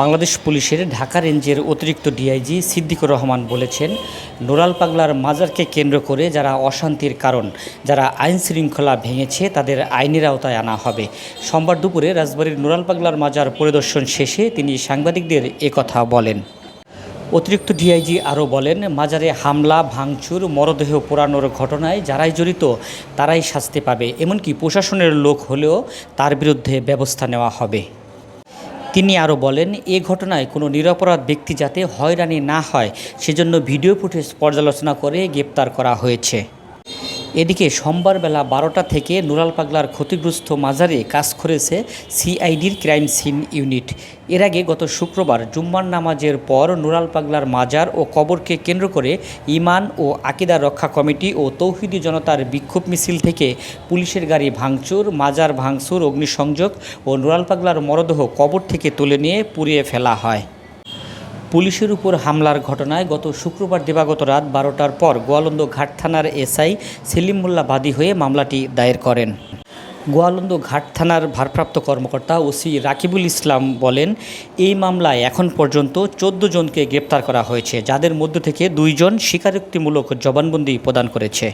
বাংলাদেশ পুলিশের ঢাকা রেঞ্জের অতিরিক্ত ডিআইজি সিদ্দিকুর রহমান বলেছেন, নোরাল পাগলার মাজারকে কেন্দ্র করে যারা অশান্তির কারণ, যারা আইন শৃঙ্খলা ভেঙেছে তাদের আইনের আওতায় আনা হবে। সোমবার দুপুরে রাজবাড়ির নোরাল পাগলার মাজার পরিদর্শন শেষে তিনি সাংবাদিকদের একথা বলেন। অতিরিক্ত ডিআইজি আরও বলেন, মাজারে হামলা, ভাঙচুর, মরদেহ পোড়ানোর ঘটনায় যারাই জড়িত তারাই শাস্তি পাবে, এমনকি প্রশাসনের লোক হলেও তার বিরুদ্ধে ব্যবস্থা নেওয়া হবে। তিনি আরও বলেন, এ ঘটনায় কোনো নিরপরাধ ব্যক্তি যাতে হয়রানি না হয়, সেজন্য ভিডিও ফুটেজ পর্যালোচনা করে গ্রেপ্তার করা হয়েছে। এদিকে সোমবার বেলা বারোটা থেকে নুরাল পাগলার ক্ষতিগ্রস্ত মাজারে কাজ করেছে সিআইডির ক্রাইম সিন ইউনিট। এর আগে গত শুক্রবার জুম্মার নামাজের পর নুরাল পাগলার মাজার ও কবরকে কেন্দ্র করে ইমান ও আকিদা রক্ষা কমিটি ও তৌহিদি জনতার বিক্ষোভ মিছিল থেকে পুলিশের গাড়ি ভাঙচুর, মাজার ভাঙচুর, অগ্নিসংযোগ ও নুরাল পাগলার মরদেহ কবর থেকে তুলে নিয়ে পুড়িয়ে ফেলা হয়। পুলিশের উপর হামলার ঘটনায় গত শুক্রবার দিবাগত রাত বারোটার পর গোয়ালন্দ ঘাট থানার এসআই সেলিম মোল্লা বাদী হয়ে মামলাটি দায়ের করেন। গোয়ালন্দ ঘাট থানার ভারপ্রাপ্ত কর্মকর্তা ওসি রাকিবুল ইসলাম বলেন, এই মামলায় এখন পর্যন্ত চোদ্দ জনকে গ্রেপ্তার করা হয়েছে, যাদের মধ্য থেকে দুইজন স্বীকারোক্তিমূলক জবানবন্দি প্রদান করেছে।